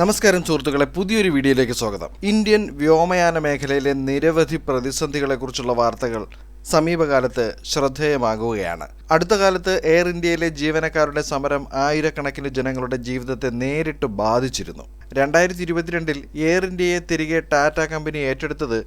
നമസ്കാരം സുഹൃത്തുക്കളെ പുതിയൊരു വീഡിയോയിലേക്ക് സ്വാഗതം. ഇന്ത്യൻ വ്യോമയാന മേഖലയിലെ നിരവധി പ്രതിസന്ധികളെക്കുറിച്ചുള്ള വാർത്തകൾ സമീപകാലത്ത് ശ്രദ്ധേയമാകുകയാണ്. അടുത്ത കാലത്ത് എയർ ഇന്ത്യയിലെ ജീവനക്കാരുടെ സമരം ആയിരക്കണക്കിന് ജനങ്ങളുടെ ജീവിതത്തെ നേരിട്ട് ബാധിച്ചിരുന്നു. രണ്ടായിരത്തി ഇരുപത്തിരണ്ടിൽ എയർ ഇന്ത്യയെ തിരികെ ടാറ്റ കമ്പനി ഏറ്റെടുത്തത്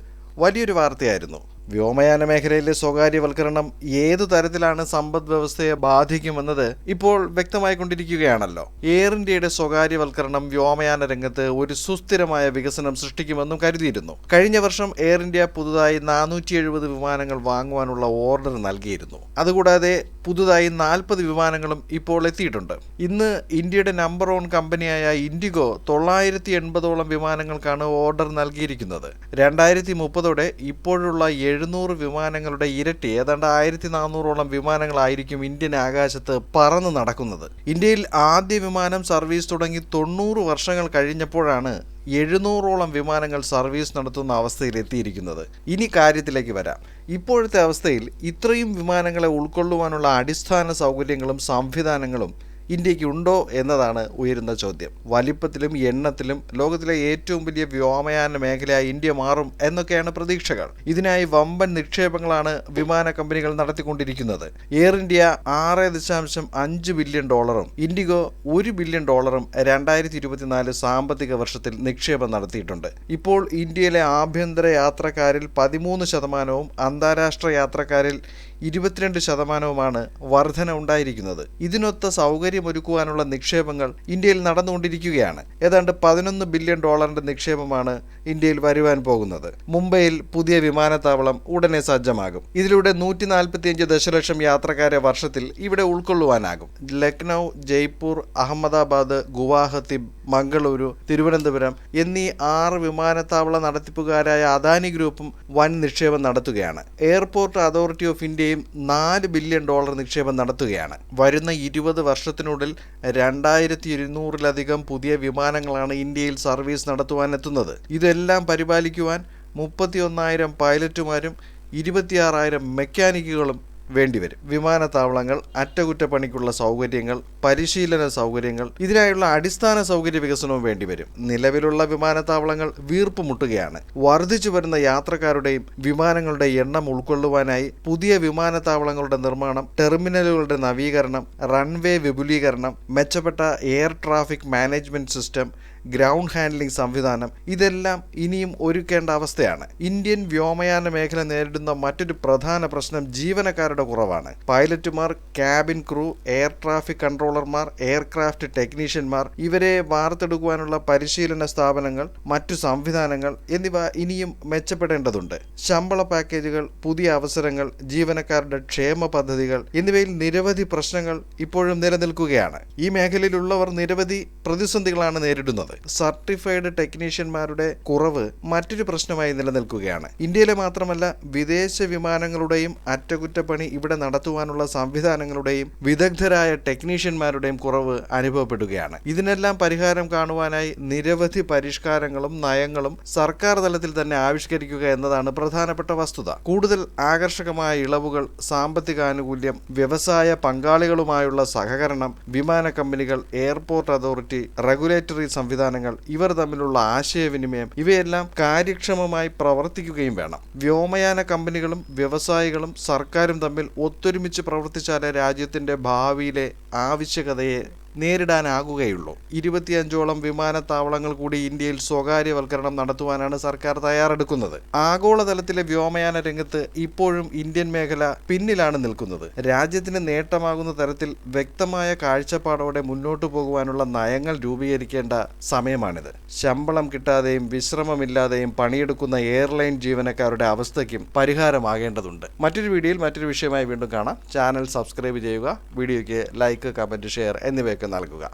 വലിയൊരു വാർത്തയായിരുന്നു. വ്യോമയാന മേഖലയിലെ സ്വകാര്യവൽക്കരണം ഏതു തരത്തിലാണ് സമ്പദ് വ്യവസ്ഥയെ ബാധിക്കുമെന്നത് ഇപ്പോൾ വ്യക്തമായി വ്യക്തമായിക്കൊണ്ടിരിക്കുകയാണല്ലോ എയർ ഇന്ത്യയുടെ സ്വകാര്യവൽക്കരണം വ്യോമയാന രംഗത്ത് ഒരു സുസ്ഥിരമായ വികസനം സൃഷ്ടിക്കുമെന്നും കരുതിയിരുന്നു. കഴിഞ്ഞ വർഷം എയർ ഇന്ത്യ പുതുതായി നാനൂറ്റി എഴുപത് വിമാനങ്ങൾ വാങ്ങുവാനുള്ള ഓർഡർ നൽകിയിരുന്നു. അതുകൂടാതെ പുതുതായി നാൽപ്പത് വിമാനങ്ങളും ഇപ്പോൾ എത്തിയിട്ടുണ്ട്. ഇന്ന് ഇന്ത്യയുടെ നമ്പർ വൺ കമ്പനിയായ ഇൻഡിഗോ തൊള്ളായിരത്തി എൺപതോളം വിമാനങ്ങൾക്കാണ് ഓർഡർ നൽകിയിരിക്കുന്നത്. രണ്ടായിരത്തി മുപ്പതോടെ ഇപ്പോഴുള്ള എഴുന്നൂറ് വിമാനങ്ങളുടെ ഇരട്ടി ഏതാണ്ട് ആയിരത്തി നാനൂറോളം വിമാനങ്ങളായിരിക്കും ഇന്ത്യൻ ആകാശത്ത് പറന്ന് നടക്കുന്നത്. ഇന്ത്യയിൽ ആദ്യ വിമാനം സർവീസ് തുടങ്ങി തൊണ്ണൂറ് വർഷങ്ങൾ കഴിഞ്ഞപ്പോഴാണ് എഴുന്നൂറോളം വിമാനങ്ങൾ സർവീസ് നടത്തുന്ന അവസ്ഥയിലെത്തിയിരിക്കുന്നത് ഇനി കാര്യത്തിലേക്ക് വരാം. ഇപ്പോഴത്തെ അവസ്ഥയിൽ ഇത്രയും വിമാനങ്ങളെ ഉൾക്കൊള്ളുവാനുള്ള അടിസ്ഥാന സൗകര്യങ്ങളും സംവിധാനങ്ങളും ഇന്ത്യയ്ക്ക് ഉണ്ടോ എന്നതാണ് ഉയരുന്ന ചോദ്യം. വലിപ്പത്തിലും എണ്ണത്തിലും ലോകത്തിലെ ഏറ്റവും വലിയ വ്യോമയാന മേഖലയായി ഇന്ത്യ മാറും എന്നൊക്കെയാണ് പ്രതീക്ഷകൾ. ഇതിനായി വമ്പൻ നിക്ഷേപങ്ങളാണ് വിമാന കമ്പനികൾ നടത്തിക്കൊണ്ടിരിക്കുന്നത്. എയർ ഇന്ത്യ ആറ് ദശാംശം അഞ്ച് ബില്യൺ ഡോളറും ഇൻഡിഗോ ഒരു ബില്യൺ ഡോളറും രണ്ടായിരത്തി ഇരുപത്തിനാല് സാമ്പത്തിക വർഷത്തിൽ നിക്ഷേപം നടത്തിയിട്ടുണ്ട്. ഇപ്പോൾ ഇന്ത്യയിലെ ആഭ്യന്തര യാത്രക്കാരിൽ പതിമൂന്ന് ശതമാനവും അന്താരാഷ്ട്ര യാത്രക്കാരിൽ ഇരുപത്തിരണ്ട് ശതമാനവുമാണ് വർധന ഉണ്ടായിരിക്കുന്നത്. ഇതിനൊത്ത സൗകര്യമൊരുക്കുവാനുള്ള നിക്ഷേപങ്ങൾ ഇന്ത്യയിൽ നടന്നുകൊണ്ടിരിക്കുകയാണ്. ഏതാണ്ട് പതിനൊന്ന് ബില്യൺ ഡോളറിന്റെ നിക്ഷേപമാണ് ഇന്ത്യയിൽ വരുവാൻ പോകുന്നത്. മുംബൈയിൽ പുതിയ വിമാനത്താവളം ഉടനെ സജ്ജമാകും. ഇതിലൂടെ നൂറ്റി നാൽപ്പത്തിയഞ്ച് ദശലക്ഷം യാത്രക്കാരെ വർഷത്തിൽ ഇവിടെ ഉൾക്കൊള്ളുവാനാകും. ലക്നൗ ജയ്പൂർ അഹമ്മദാബാദ് ഗുവാഹത്തി മംഗളൂരു തിരുവനന്തപുരം എന്നീ ആറ് വിമാനത്താവള നടത്തിപ്പുകാരായ അദാനി ഗ്രൂപ്പും വൻ നിക്ഷേപം നടത്തുകയാണ്. എയർപോർട്ട് അതോറിറ്റി ഓഫ് ഇന്ത്യയും നാല് ബില്യൺ ഡോളർ നിക്ഷേപം നടത്തുകയാണ്. വരുന്ന ഇരുപത് വർഷത്തിനുള്ളിൽ രണ്ടായിരത്തി ഇരുന്നൂറിലധികം പുതിയ വിമാനങ്ങളാണ് ഇന്ത്യയിൽ സർവീസ് നടത്തുവാനെത്തുന്നത് ഇതെല്ലാം പരിപാലിക്കുവാൻ മുപ്പത്തി ഒന്നായിരം പൈലറ്റുമാരും ഇരുപത്തിയാറായിരം മെക്കാനിക്കുകളും വേണ്ടിവരും. വിമാനത്താവളങ്ങൾ അറ്റകുറ്റപ്പണിക്കുള്ള സൗകര്യങ്ങൾ പരിശീലന സൗകര്യങ്ങൾ ഇതിനായുള്ള അടിസ്ഥാന സൗകര്യ വികസനവും വേണ്ടിവരും. നിലവിലുള്ള വിമാനത്താവളങ്ങൾ വീർപ്പുമുട്ടുകയാണ്. വർദ്ധിച്ചു വരുന്ന യാത്രക്കാരുടെയും വിമാനങ്ങളുടെ എണ്ണം ഉൾക്കൊള്ളുവാനായി പുതിയ വിമാനത്താവളങ്ങളുടെ നിർമ്മാണം ടെർമിനലുകളുടെ നവീകരണം റൺവേ വിപുലീകരണം മെച്ചപ്പെട്ട air traffic management system ground handling സംവിധാനം ഇതെല്ലാം ഇനിയും ഒരുക്കേണ്ട അവസ്ഥയാണ്. ഇന്ത്യൻ വ്യോമയാന മേഖല നേരിടുന്ന മറ്റൊരു പ്രധാന പ്രശ്നം ജീവനക്കാരുടെ കുറവാണ്. പൈലറ്റുമാർ ക്യാബിൻ ക്രൂ എയർ ട്രാഫിക് കൺട്രോളർമാർ എയർക്രാഫ്റ്റ് ടെക്നീഷ്യന്മാർ ഇവരെ വാർത്തെടുക്കുവാനുള്ള പരിശീലന സ്ഥാപനങ്ങൾ മറ്റു സംവിധാനങ്ങൾ എന്നിവ ഇനിയും മെച്ചപ്പെടേണ്ടതുണ്ട്. ശമ്പള പാക്കേജുകൾ പുതിയ അവസരങ്ങൾ ജീവനക്കാരുടെ ക്ഷേമ പദ്ധതികൾ എന്നിവയിൽ നിരവധി പ്രശ്നങ്ങൾ ഇപ്പോഴും നിലനിൽക്കുകയാണ്. ഈ മേഖലയിലുള്ളവർ നിരവധി പ്രതിസന്ധികളാണ് നേരിടുന്നത്. സർട്ടിഫൈഡ് ടെക്നീഷ്യന്മാരുടെ കുറവ് മറ്റൊരു പ്രശ്നമായി നിലനിൽക്കുകയാണ്. ഇന്ത്യയിലെ മാത്രമല്ല വിദേശ വിമാനങ്ങളുടെയും അറ്റകുറ്റപ്പണി ഇവിടെ നടത്തുവാനുള്ള സംവിധാനങ്ങളുടെയും വിദഗ്ധരായ ടെക്നീഷ്യന്മാരുടെയും കുറവ് അനുഭവപ്പെടുകയാണ്. ഇതിനെല്ലാം പരിഹാരം കാണുവാനായി നിരവധി പരിഷ്കാരങ്ങളും നയങ്ങളും സർക്കാർ തലത്തിൽ തന്നെ ആവിഷ്കരിക്കുക എന്നതാണ് പ്രധാനപ്പെട്ട വസ്തുത. കൂടുതൽ ആകർഷകമായ ഇളവുകൾ സാമ്പത്തിക ആനുകൂല്യം വ്യവസായ പങ്കാളികളുമായുള്ള സഹകരണം വിമാന കമ്പനികൾ എയർപോർട്ട് അതോറിറ്റി റെഗുലേറ്ററി സംവിധാനങ്ങൾ ഇവർ തമ്മിലുള്ള ആശയവിനിമയം ഇവയെല്ലാം കാര്യക്ഷമമായി പ്രവർത്തിക്കുകയും വേണം. വ്യോമയാന കമ്പനികളും വ്യവസായികളും സർക്കാരും തമ്മിൽ ഒത്തൊരുമിച്ച് പ്രവർത്തിച്ചാലേ രാജ്യത്തിന്റെ ഭാവിയിലെ ആവശ്യകതയെ നേരിടാനാകുകയുള്ളൂ. ഇരുപത്തിയഞ്ചോളം വിമാനത്താവളങ്ങൾ കൂടി ഇന്ത്യയിൽ സ്വകാര്യവൽക്കരണം നടത്തുവാനാണ് സർക്കാർ തയ്യാറെടുക്കുന്നത്. ആഗോളതലത്തിലെ വ്യോമയാന രംഗത്ത് ഇപ്പോഴും ഇന്ത്യൻ മേഖല പിന്നിലാണ് നിൽക്കുന്നത്. രാജ്യത്തിന് നേട്ടമാകുന്ന തരത്തിൽ വ്യക്തമായ കാഴ്ചപ്പാടോടെ മുന്നോട്ടു പോകുവാനുള്ള നയങ്ങൾ രൂപീകരിക്കേണ്ട സമയമാണിത്. ശമ്പളം കിട്ടാതെയും വിശ്രമമില്ലാതെയും പണിയെടുക്കുന്ന എയർലൈൻ ജീവനക്കാരുടെ അവസ്ഥയ്ക്കും പരിഹാരമാകേണ്ടതുണ്ട്. മറ്റൊരു വീഡിയോയിൽ മറ്റൊരു വിഷയമായി വീണ്ടും കാണാം. ചാനൽ സബ്സ്ക്രൈബ് ചെയ്യുക വീഡിയോയ്ക്ക് ലൈക്ക് കമന്റ് ഷെയർ എന്നിവയൊക്കെ നൽകുക